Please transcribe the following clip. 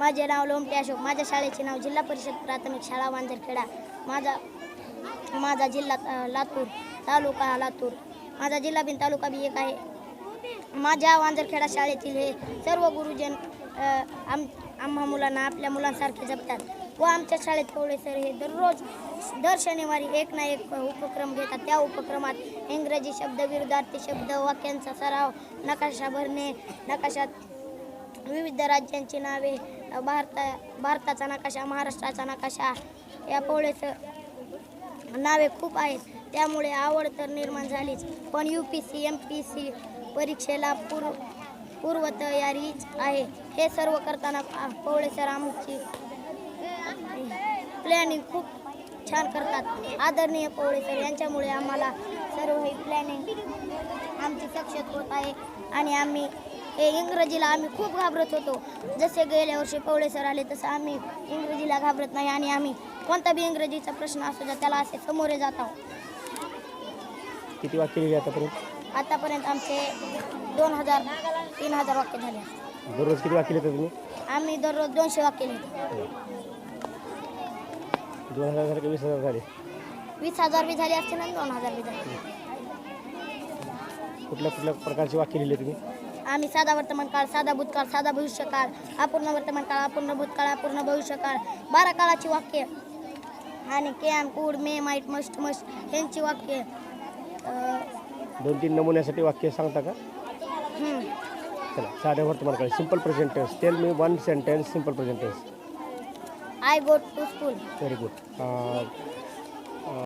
माझे नाव लोमटे अशोक. माझ्या शाळेचे नाव जिल्हा परिषद प्राथमिक शाळा वांजरखेडा. माझा माझा जिल्हा लातूर तालुका लातूर. माझा जिल्हा बिन तालुका बी एक आहे. माझ्या वांजरखेडा शाळेतील हे सर्व गुरुजन आम आम्हा मुलांना आपल्या मुलांसारखे जपतात व आमच्या शाळेत कवळे सर हे दररोज दर शनिवारी एक ना एक उपक्रम घेतात. त्या उपक्रमात इंग्रजी शब्द विरुद्धार्थी शब्द वाक्यांचा सराव नकाशा भरणे नकाशात विविध राज्यांची नावे भारता भारताचा नकाशा महाराष्ट्राचा नकाशा या पोळेचं नावे खूप आहेत. त्यामुळे आवड तर निर्माण झालीच. पण U P C M P C परीक्षेला पूर्व पूर्वतयारीच आहे. हे सर्व करताना पोळेसर सर आमची प्लॅनिंग खूप छान करतात. आदरणीय पोळेसर यांच्यामुळे आम्हाला सर्व हे प्लॅनिंग आमची सक्षत होत आहे. आणि आम्ही हे इंग्रजीला आम्ही खूप घाबरत होतो. जसे गेल्या वर्षी पवळे सर आले तसं आम्ही इंग्रजीला घाबरत नाही आणि आम्ही कोणता बी इंग्रजीचा प्रश्न असू द्या त्याला असे समोरे जात आहोत. किती वाक्य लिहिली आतापर्यंत? आतापर्यंत आमचे दोन हजार तीन हजार वाक्य झाले. दररोज किती वाक्य लिहिता तुम्ही? आम्ही दररोज दोनशे वाक्य लिहितो. दोन हजार सारखे वीस हजार झाले? वीस हजार बी झाले असते ना दोन हजार बी झाले. कुठल्या कुठल्या प्रकारचे वाक्य लिहिले तुम्ही? आम्ही साधा वर्तमान काळ साधा भूतकाळ साधा भविष्यकाळ अपूर्ण वर्तमान काळ अपूर्ण भूतकाळ अपूर्ण भविष्यकाळ. बारा काळाची वाक्य. आणि can could may might must must यांची वाक्य. दोन तीन नमुन्यासाठी वाक्य सांगता का? हम्म. चला साध्या वर्तमान काळ. Simple present tense tell me one sentence simple present tense I go to school very good